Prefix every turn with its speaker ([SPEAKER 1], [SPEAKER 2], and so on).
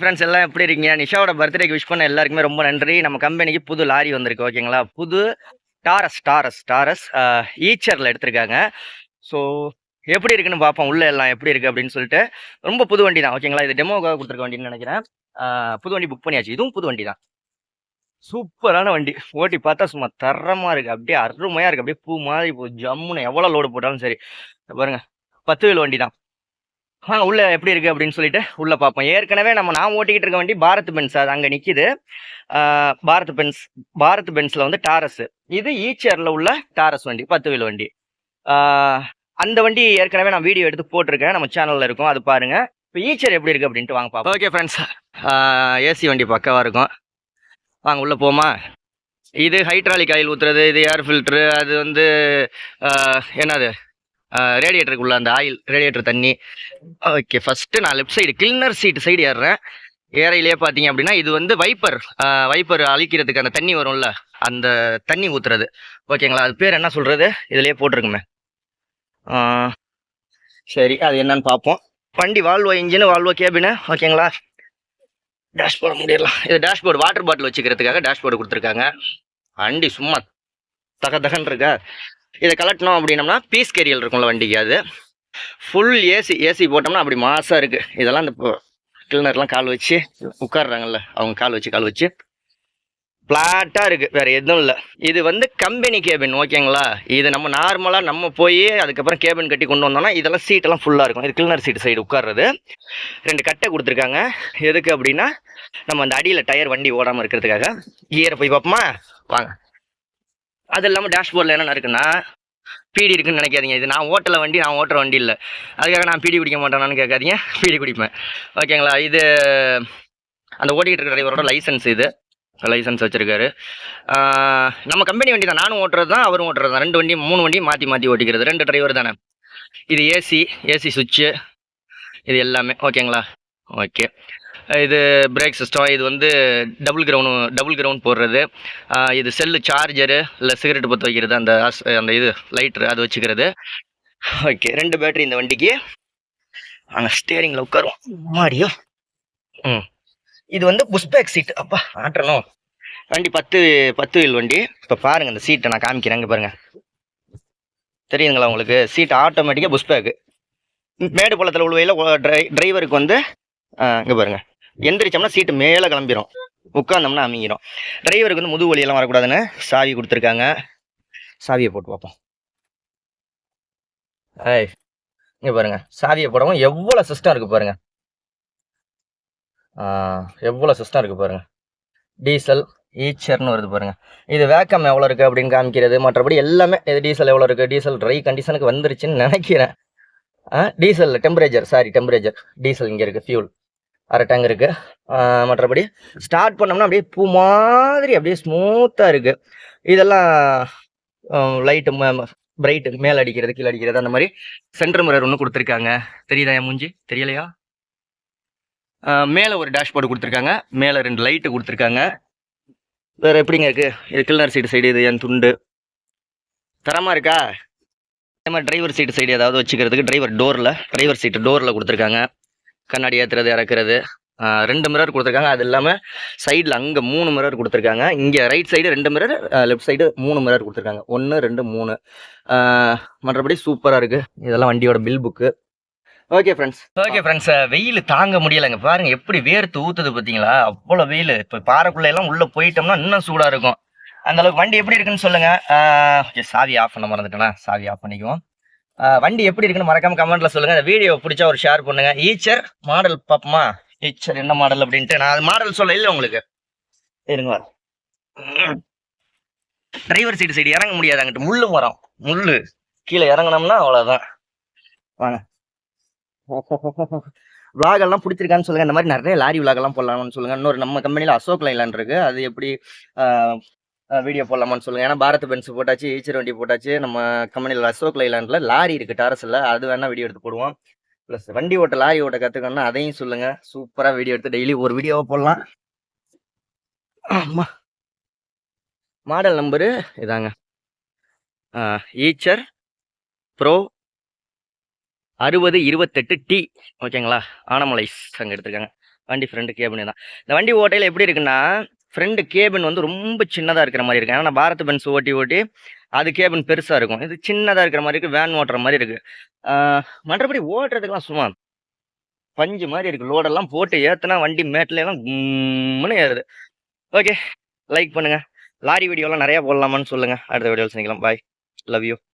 [SPEAKER 1] Friends எல்லாம் எப்படி இருக்கீங்க? நிஷாவோட பர்த்டேக்கு விஷ் பண்ண எல்லாருக்குமே ரொம்ப நன்றி. நம்ம கம்பெனிக்கு புது லாரி வந்திருக்கு ஓகேங்களா புது டாரஸ் டாரஸ் டாரஸ் ஈச்சரில் எடுத்திருக்காங்க. ஸோ எப்படி இருக்குன்னு பார்ப்போம். உள்ளே எல்லாம் எப்படி இருக்குது அப்படின்னு சொல்லிட்டு. ரொம்ப புது வண்டி தான் ஓகேங்களா இது டெமோக்காக கொடுத்துருக்க வண்டின்னு நினைக்கிறேன். புது வண்டி புக் பண்ணியாச்சு. இதுவும் புது வண்டி தான். சூப்பரான வண்டி. ஓட்டி பார்த்தா சும்மா தரமாக இருக்குது அப்படியே அருமையாக இருக்குது அப்படியே பூ மாதிரி இப்போ ஜம்முன்னு எவ்வளோ லோடு போட்டாலும் சரி. பாருங்கள் பத்து வீல் வண்டி தான். ஆ உள்ளே எப்படி இருக்குது அப்படின்னு சொல்லிட்டு உள்ளே பார்ப்போம். ஏற்கனவே நம்ம நான் ஓட்டிக்கிட்டு இருக்க வண்டி பாரத் பென்ஸ் அது அங்கே நிற்கிது பாரத் பென்ஸ் பாரத் பென்ஸில் வந்து டாரஸ். இது ஈச்சேரில் உள்ள டாரஸ் வண்டி பத்து வீல் வண்டி. அந்த வண்டி ஏற்கனவே நான் வீடியோ எடுத்து போட்டிருக்கேன். நம்ம சேனலில் இருக்கும் அது பாருங்கள் இப்போ ஈச்சர் எப்படி இருக்குது அப்படின்ட்டு வாங்க பார்ப்போம். ஓகே ஃப்ரெண்ட்ஸ் ஏசி வண்டி பக்கவாக இருக்கும். வாங்க உள்ளே போமா. இது ஹைட்ராலிக் ஆயில் ஊத்துறது இது ஏர் ஃபில்ட்ரு அது வந்து என்னது? ரேடியேட்டருக்குள்ள அந்த ஆயில் ரேடியேட்டர் தண்ணி. ஓகே ஃபஸ்ட்டு நான் left side cleaner seat side ஏறுறேன். ஏறையிலே பார்த்தீங்க அப்படின்னா இது வந்து வைப்பர் வைப்பர் அழிக்கிறதுக்கு அந்த தண்ணி வரும்ல அந்த தண்ணி ஊற்றுறது ஓகேங்களா அது பேர் என்ன சொல்கிறது இதுலேயே போட்டிருக்குமே. சரி அது என்னன்னு பார்ப்போம். வண்டி வால்வோ இன்ஜின் வால்வோ கேபினு ஓகேங்களா டேஷ்போர்டு முடியலாம் இது டேஷ்போர்டு வாட்டர் பாட்டில் வச்சுக்கிறதுக்காக டேஷ்போர்டு கொடுத்துருக்காங்க. வண்டி சும்மா தக தகன் இருக்கா? இதை கலட்டினோம் அப்படின்னம்னா பீஸ் கேரியல் இருக்கும்ல வண்டிக்கு அது. ஃபுல் ஏசி ஏசி போட்டோம்னா அப்படி மாசாக இருக்குது இதெல்லாம் இந்த கிளீனர்லாம் கால் வச்சு உட்காடுறாங்கல்ல அவங்க கால் வச்சு கால் வச்சு. ஃப்ளாட்டாக இருக்குது வேறு எதுவும் இல்லை. இது வந்து கம்பெனி கேபின் ஓகேங்களா? இது நம்ம நார்மலாக நம்ம போய் அதுக்கப்புறம் கேபின் கட்டி கொண்டு வந்தோம்னா இதெல்லாம் சீட்டெல்லாம் ஃபுல்லாக இருக்கும். இது கிளினர் சீட்டு சைடு உட்கார்றது. ரெண்டு கட்டை கொடுத்துருக்காங்க. எதுக்கு அப்படின்னா நம்ம அந்த அடியில் டயர் வண்டி ஓடாமல் இருக்கிறதுக்காக. கியரை போய் பார்ப்போமா? வாங்க. அது இல்லாமல் டேஷ்போர்டில் என்னென்ன இருக்குன்னா பீடி இருக்குன்னு நினைக்காதீங்க. இது நான் ஓட்டல வண்டி நான் ஓட்டுற வண்டி இல்லை. அதுக்காக நான் பீடி குடிக்க மாட்டேனான்னு கேட்காதீங்க. பீடி குடிப்பேன். ஓகேங்களா இது அந்த ஓட்டிகிட்டு இருக்கிற டிரைவரோட லைசன்ஸ் இது. லைசன்ஸ் வச்சுருக்காரு. நம்ம கம்பெனி வண்டி தான். நானும் ஓட்டுறது தான் அவரும் ஓட்டுறது தான். ரெண்டு வண்டி மூணு வண்டி மாற்றி மாற்றி ஓட்டிக்கிறது. ரெண்டு டிரைவர் தானே? இது ஏசி ஏசி சுவிட்சு இது எல்லாமே. ஓகேங்களா ஓகே இது பிரேக் சிஸ்டம் இது வந்து டபுள் கிரவுண்டு டபுள் கிரவுண்ட் போடுறது. இது செல்லு சார்ஜரு இல்லை சிகரெட் பற்ற வைக்கிறது அந்த அந்த இது லைட்ரு அது வச்சுக்கிறது. ஓகே ரெண்டு பேட்டரி இந்த வண்டிக்கு. ஆனால் ஸ்டேரிங்கில் உட்காருவோம். மாடியோ ம். இது வந்து புஷ்பேக் சீட் அப்பா ஆட்டணும். வண்டி பத்து பத்து வீல் வண்டி. இப்போ பாருங்கள் இந்த சீட்டை நான் காமிக்கிறேன் அங்கே பாருங்கள் தெரியுதுங்களா உங்களுக்கு? சீட் ஆட்டோமேட்டிக்காக புஷ்பேக்கு மேடு பள்ளத்தில் வயலில் டிரை டிரைவருக்கு வந்து இங்கே பாருங்கள் எந்திரிச்சோம்னா சீட்டு மேலே கிளம்பிரும். உட்காந்தோம்னா அமைங்கிரும் டிரைவருக்கு வந்து முது வலியெல்லாம் வரக்கூடாதுன்னு சாவி கொடுத்துருக்காங்க. சாவியை போட்டு பார்ப்போம். ஏய் இங்கே பாருங்க. சாவியை போடவும் எவ்வளோ சிஸ்டம் இருக்குது பாருங்க. எவ்வளோ சிஸ்டம் இருக்குது பாருங்க. டீசல் ஈச்சர்னு வருது பாருங்க. இது வேக்கம் எவ்வளோ இருக்குது அப்படின்னு காமிக்கிறது மற்றபடி எல்லாமே இது டீசல் எவ்வளோ இருக்குது டீசல் ட்ரை கண்டிஷனுக்கு வந்துருச்சுன்னு நினைக்கிறேன். Diesel temperature sorry temperature diesel இங்கே இருக்குது ஃபியூல் அரை டேங்க் இருக்குது மற்றபடி ஸ்டார்ட் பண்ணோம்னா அப்படியே பூ மாதிரி அப்படியே ஸ்மூத்தாக இருக்குது இதெல்லாம் லைட்டு பிரைட்டு மேலே அடிக்கிறது கீழே அடிக்கிறது அந்த மாதிரி சென்டர் மிரர் ஒன்று கொடுத்துருக்காங்க. தெரியுதா என் மூஞ்சி? தெரியலையா? மேலே ஒரு டேஷ்போர்டு கொடுத்துருக்காங்க. மேலே ரெண்டு லைட்டு கொடுத்துருக்காங்க. வேறு எப்படிங்க இருக்குது இது கிள்ளர் சீட்டு சைடு இது என் துண்டு. தரமாக இருக்கா? அதே மாதிரி டிரைவர் சீட்டு சைடு ஏதாவது வச்சுக்கிறதுக்கு டிரைவர் டோரில் டிரைவர் சீட்டு டோரில் கொடுத்துருக்காங்க. கண்ணாடி ஏற்றுறது இறக்குறது. ரெண்டு மிரர் கொடுத்துருக்காங்க. அது இல்லாமல் சைடில் அங்கே மூணு மிரர் கொடுத்துருக்காங்க. இங்கே ரைட் சைடு ரெண்டு மிரர் லெஃப்ட் சைடு மூணு மிரர் கொடுத்துருக்காங்க. ஒன்று ரெண்டு மூணு. மற்றபடி சூப்பராக இருக்குது இதெல்லாம் வண்டியோட bill book okay friends okay friends வெயில் தாங்க முடியலைங்க. பாருங்க எப்படி வேர்த்து ஊத்துது பார்த்தீங்களா அவ்வளோ வெயில். இப்போ பாறைக்குள்ள எல்லாம் உள்ளே போயிட்டோம்னா இன்னும் சூடாக இருக்கும். அந்த அளவுக்கு வண்டி எப்படி இருக்குன்னு சொல்லுங்க. ஓகே சாவி ஆஃப் பண்ண மறந்துட்டேனா? சாவி ஆஃப் பண்ணிக்குவோம். வண்டி எப்படி இருக்குன்னு மறக்காம கமெண்ட்ல சொல்லுங்க. இந்த வீடியோ பிடிச்சா ஒரு ஷேர் பண்ணுங்க. ஈச்சர் மாடல் பாப்பமா? ஈச்சர் என்ன மாடல் அப்படின்ட்டு நான் அது மாடல் சொல்ல இல்லை உங்களுக்கு. இருங்க டிரைவர் சைடு சைடு இறங்க முடியாது அங்கிட்டு. முள்ளு மரம். முள்ளு. கீழே இறங்குனோம்னா அவ்வளோதான் வாங்க. Vlog எல்லாம் பிடிச்சிருக்கான்னு சொல்லுங்க. இந்த மாதிரி நிறைய லாரி vlog எல்லாம் போடலாம்னு சொல்லுங்க. இன்னொரு நம்ம கம்பெனியில் அசோக் லைலான் இருக்கு. அது எப்படி வீடியோ போடலாமான்னு சொல்லுங்கள் ஏன்னா பாரத் பென்ஸ் போட்டாச்சு ஈச்சர் வண்டி போட்டாச்சு. நம்ம கம்பெனியில் அசோக் லைலாண்டில் லாரி இருக்குது டாரஸில். அது வேணால் வீடியோ எடுத்து போடுவோம். ப்ளஸ் வண்டி ஓட்ட லாரி ஓட்ட கற்றுக்கணும்னா அதையும் சொல்லுங்கள் சூப்பராக வீடியோ எடுத்து டெய்லி ஒரு வீடியோவை போடலாம். ஆமாம் மாடல் நம்பரு இதாங்க. ஈச்சர் ப்ரோ அறுபது இருபத்தெட்டு டி ஓகேங்களா ஆனமலைஸ் அங்கே எடுத்துருக்காங்க. வண்டி ஃப்ரெண்டு கேபின் தான். இந்த வண்டி ஓட்டையில் எப்படி இருக்குன்னா ஃப்ரெண்டு கேபின் வந்து ரொம்ப சின்னதாக இருக்கிற மாதிரி இருக்கும். ஏன்னா பாரத் பென்ஸ் ஓட்டி ஓட்டி அது கேபின் பெருசாக இருக்கும். இது சின்னதாக இருக்கிற மாதிரி இருக்குது வேன் ஓட்டுற மாதிரி இருக்குது மற்றபடி ஓட்டுறதுக்கெலாம் சும்மா பஞ்சு மாதிரி இருக்குது லோடெல்லாம் போட்டு ஏற்றுனா வண்டி மேட்லாம் எல்லாம் கும்முன்னு ஏறுது. ஓகே லைக் பண்ணுங்கள் லாரி வீடியோலாம் நிறையா போடலாமான்னு சொல்லுங்கள் அடுத்த வீடியோவில் சந்திக்கலாம். Bye love you